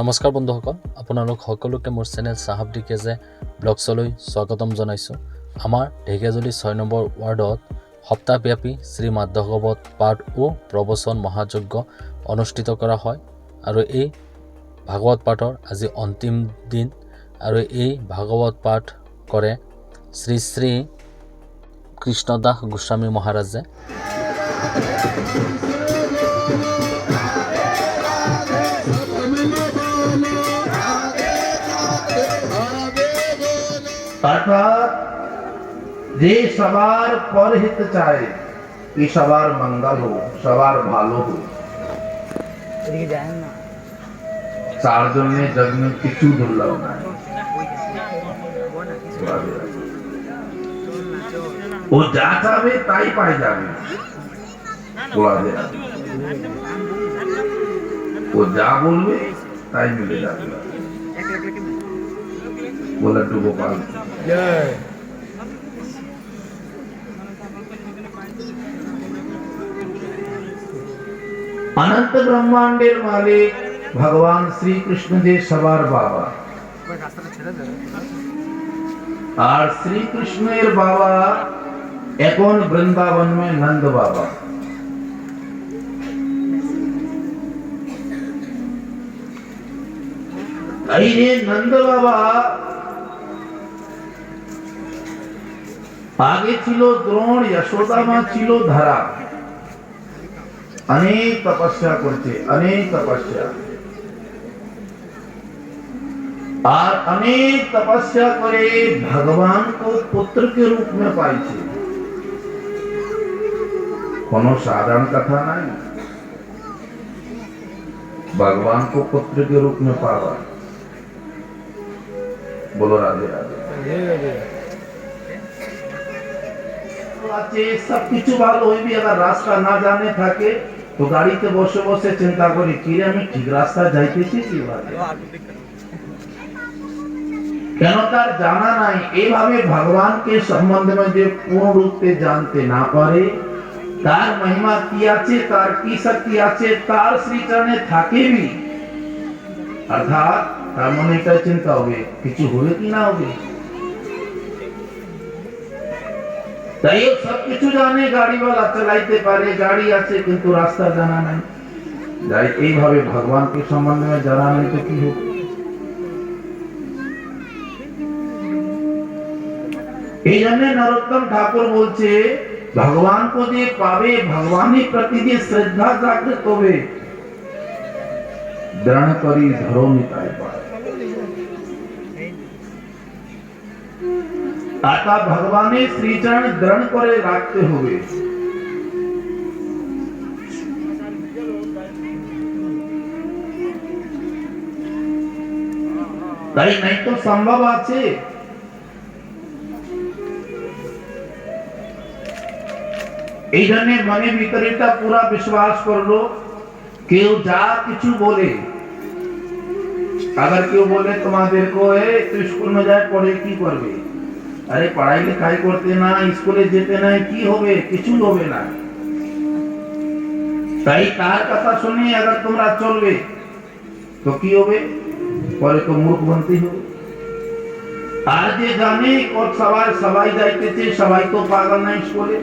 নমস্কাৰ বন্ধুসকল, আপোনালোক সকলোকে মোৰ চেনেল চাহাব ডিকেজে ব্লগছলৈ স্বাগতম জনাইছোঁ। আমাৰ ঢেকীয়াজুলি ছয় নম্বৰ ৱাৰ্ডত সপ্তাহব্যাপী শ্ৰী মাধৱত পাঠ ও প্ৰবচন মহাযজ্ঞ অনুষ্ঠিত কৰা হয় আৰু এই ভাগৱত পাঠৰ আজি অন্তিম দিন আৰু এই ভাগৱত পাঠ কৰে শ্ৰী শ্ৰী কৃষ্ণদাস গোস্বামী মহাৰাজে। অর্থাৎ যে সবার পরহিত চায় কি সবার মঙ্গল হোক সবার ভালো হোক এদিকে যায় না তার জন্য জগ में কিছু দুর্লভ নাই ও যা চাবে তাই পাই যাবে বলা যায় না। ও যা বলবে তাই মিলে যাবে বলে একটু গোপাল জয় অনন্ত ব্রহ্মাণ্ডের মালিক ভগবান শ্রীকৃষ্ণ যে সবার বাবা রাস্তাটা ছেড়ে দেবে আর শ্রীকৃষ্ণের বাবা এখন বৃন্দাবন में নন্দ বাবা এই যে আগে ছিল দ্রোণ যশোদামা ছিল ধারা। অনেক তপস্যা করছে, অনেক তপস্যা। আর অনেক তপস্যা করে ভগবান পুত্র কে রূপ মে পাইছে। কোন সাধারণ কথা নাই। ভগবান পুত্র কে রূপ মে পাওয়া। বলো রাধে রাধে। হ্যাঁ, হ্যাঁ, হ্যাঁ। আছে সব কিছু ভালো হইবি, আবার রাস্তা না জানে থাকে, তো গাড়িতে বসে বসে চিন্তা করি, কি আমি ঠিক রাস্তা যাইতেছি কি কেন তার জানা নাই? এইভাবে ভগবানকে সম্বন্ধে যে পূর্ণ রূপে জানতে না পারে। তার মহিমা কি আছে, তার কি শক্তি আছে, তার শ্রীচরণে থাকেবি অর্থাৎ তার মনে এটা চিন্তা হবে, কিছু হবে কি না হবে? তাই ও সব কিছু জানে গাড়িওয়ালা চালাইতে পারে গাড়ি আছে কিন্তু রাস্তা জানা নাই যাই এইভাবে ভগবানকে সম্বন্ধে জানা নাই তো কি হোক এই জন্য নরোত্তম ঠাকুর বলছে ভগবান को যে পাবে ভগবানের প্রতি যে শ্রদ্ধা জাগ্রত হবে দৃঢ় করি ধরো নিতাই পায় অর্থাৎ ভগবানের শ্রীচরণ দৃঢ় করে রাখতে হবে তাই নাই তো সম্ভব আছে এই জন্য মনে ভিতরে এটা পুরা বিশ্বাস করলো কেউ যা কিছু বলে अगर কেউ বলে তোমাদের को ए तू स्कूल में যায় পড়ে কি করবে আরে পড়াই লেখাই করতে না স্কুলে যেতে নাই, কি হবে? কিছু হবে না। তাই তার কথা শুনে আগার তোমরা চলবে। তো কি হবে? পরে তো মূর্খ বানতেই হবে। আর যে জানে, ওর সবাই সবাই যাইতেছে, সবাই তো পাগল নাই স্কুলে।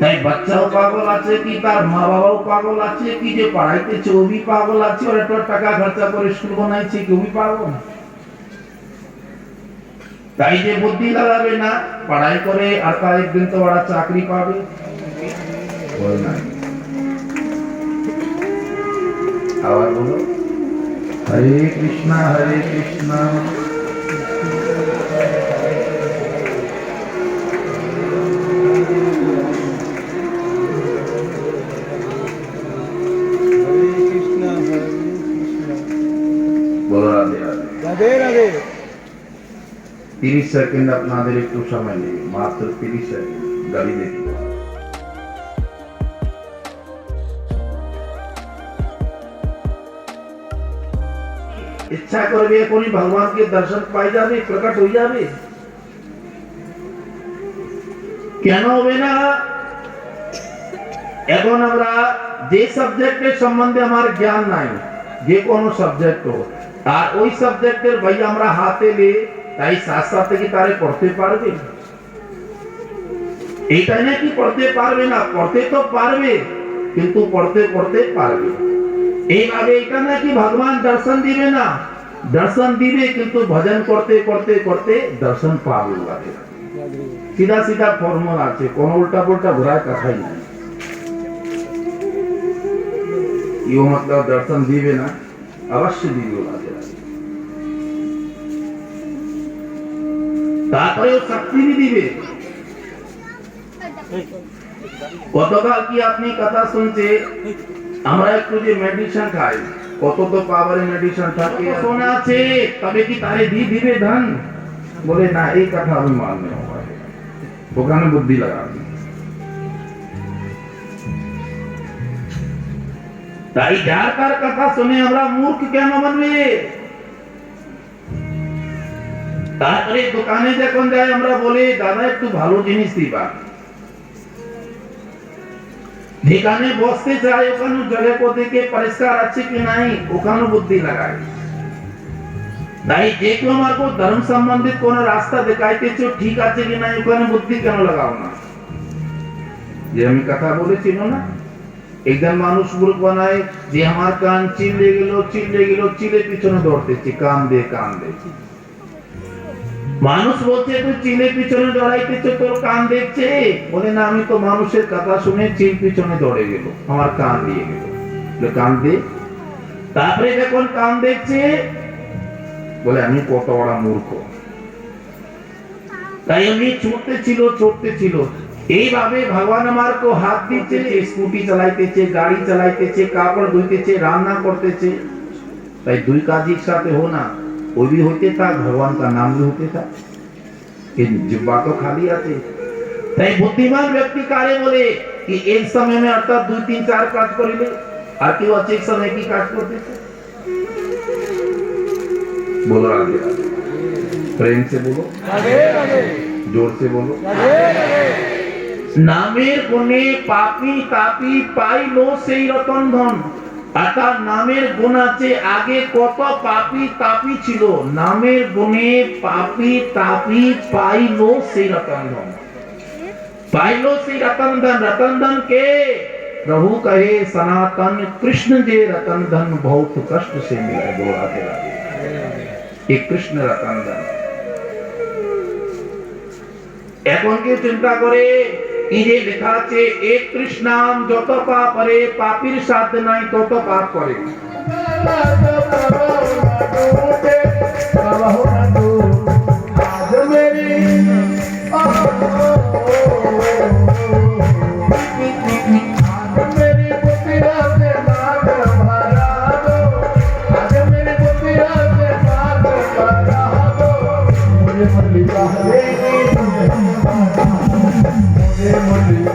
তাই বাচ্চাও পাগল আছে, কি তার মা বাবাও পাগল আছে, কি যে পড়াইতেছে ওবি পাগল আছে, ওর একটা টাকা খরচা করে স্কুল বানাইছে কি ওবি পাগল না। তাই যে বুদ্ধি লাগাবে না, পড়াই করে আর তার একদিন তো ওরা চাকরি পাবে। আবার বলো। হরে কৃষ্ণ হরে কৃষ্ণ। তিরিশ সেকেন্ড আপনাদের একটু সময় নেই মাত্র তিরিশ সেকেন্ড গাড়ি দেখি ইচ্ছা করবে এখনই ভগবানকে দর্শন পাই যাবে প্রকট হয়ে যাবে কেন হবে না এখন আমরা যে সাবজেক্টের সম্বন্ধে আমার জ্ঞান নাই যে কোনো সাবজেক্ট হোক আর ওই সাবজেক্টের ভাই আমরা হাতে লে তাই সাত সাত থেকে তারে পড়তে পারবে? এইটা না কি পড়তে পারবে না? পড়তে তো পারবে, কিন্তু পড়তে পড়তে পারবে। এইভাবে এটা না কি ভগবান দর্শন দিবে না? দর্শন দিবে, কিন্তু ভজন করতে করতে করতে দর্শন পাবে সিধা সিধা ফর্মুলা আছে, কোন উল্টা পুল্টা ঘোরা কথাই নাই। ইউ মতলব দর্শন দিবে না অবশ্য দিবে দিবে। গতকাল কি আপনি কথা শুনছে? আমরা একটু যে মেডিসিন খাই কত তো পাওয়ারে মেডিসিন থাকে। শোনা আছে। তবে কি তারে দিবে ধন? বলে না এই কথা আমি মানবে ওখানে বুদ্ধি লাগাবে তাই যার তার কথা শুনে আমরা মূর্খ কেন মানবে? তারপরে দোকানে যখন যাই, আমরা বলি, দাদা, একটু ভালো জিনিস দিবা যেখানে বসতে চাই, ওখানে জলে থেকে পরিষ্কার আছে কি নাই ওখানে বুদ্ধি লাগাই। তাই যে কেউ আমাকে ধর্ম সম্বন্ধিত কোন রাস্তা দেখাইতেছো, ঠিক আছে কি নাই, ওখানে বুদ্ধি কেন লাগাও না? যে আমি কথা বলেছিল না? একদম মানুষ মূর্খ বানায় যে আমার কান চিল্লে গেল চিল্লে গেল চিলে পিছনে দৌড়তেছে কান দিয়ে কান দে মানুষ বলছে তুই চিলের পিছনে দৌড়াইতেছে তোর কান দেখছে। বলে, না, আমি তো মানুষের কথা শুনে চিল পিছনে দৌড়ে গেল। আমার কান দিয়ে গেল। কান দে। তারপরে যখন কান দেখছে, বলে, আমি কত বড় মূর্খ। তাই আমি ছুটতে ছিল ছুটতে ছিল। এইভাবে ভগবান আমার কো হাত দিচ্ছে স্কুটি চালাইতেছে, গাড়ি চালাইতেছে, কাপড় ধুইতেছে, রান্না করতেছে। তাই দুই কাজ একসাথে हो ना वो भी होते था भगवान का नाम भी होते था ये जिब्बा तो खाली आते তাই বুদ্ধিমান ব্যক্তি কারে বলে কি এক সময় में অর্থাৎ দুই তিন চার কাজ করিলে আর কেউ আছে এক সময় কি কাজ করতেছে बोलो राधे राधे प्रेम से बोलो রাধে রাধে जोर से बोलो রাধে রাধে নামের গুণে পাপি তাপি পাইলো সেই রতন ধন অর্থাৎ নামের গুণ আছে আগে কত পাপি তাপি ছিল নামের গুণে পাপি তাপি পাইলো সেই রতন ধন पाइलो से रतन धन रतन धन के प्रभु कहे सनातन कृष्ण जे रतन धन बहुत कष्ट से मिले गो राधे राधे ये कृष्ण रतन धन এখন কি চিন্তা করে এই যে লেখা আছে এক কৃষ্ণাম যত পাপ করে, পাপির সাধ নাই তত পাপ করে। sabe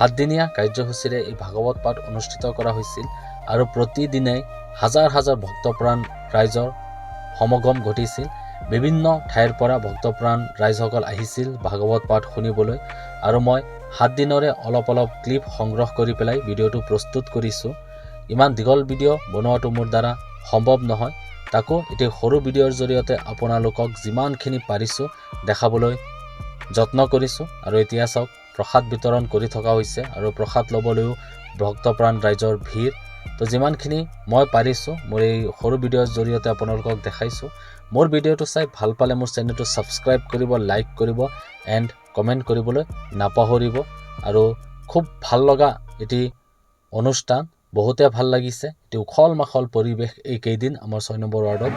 সাতদিনীয়া কাৰ্যসূচীৰে এই ভাগৱত পাঠ অনুষ্ঠিত কৰা হৈছিল আৰু প্ৰতিদিনে হাজাৰ হাজাৰ ভক্তপ্ৰাণ ৰাইজৰ সমাগম ঘটিছিল। বিভিন্ন ঠাইৰ পৰা ভক্তপ্ৰাণ ৰাইজসকল আহিছিল ভাগৱত পাঠ শুনিবলৈ আৰু মই সাত দিনৰে অলপ অলপ ক্লিপ সংগ্ৰহ কৰি পেলাই ভিডিঅ'টো প্ৰস্তুত কৰিছোঁ। ইমান দীঘল ভিডিঅ' বনোৱাটো মোৰ দ্বাৰা সম্ভৱ নহয়। তাকো এটি সৰু ভিডিঅ'ৰ জৰিয়তে আপোনালোকক যিমানখিনি পাৰিছোঁ দেখাবলৈ যত্ন কৰিছোঁ। আৰু এতিয়া চাওক প্ৰসাদ বিতৰণ কৰি থকা হৈছে আৰু প্ৰসাদ ল'বলৈও ভক্তপ্ৰাণ ৰাইজৰ ভিৰ। তো যিমানখিনি মই পাৰিছোঁ, মোৰ এই সৰু ভিডিঅ'ৰ জৰিয়তে আপোনালোকক দেখাইছোঁ। মোৰ ভিডিঅ'টো চাই ভালো পালে মোৰ চেনেলটো ছাবস্ক্ৰাইব কৰিব, লাইক কৰিব এণ্ড কমেণ্ট কৰিবলৈ নাপাহৰিব। আৰু খুব ভালো লগা এটি অনুষ্ঠান, বহুতে ভালো লাগিছে। এটি উখল মাখল পৰিৱেশ এইকেইদিন আমাৰ ছয় নম্বৰ ৱাৰ্ডত।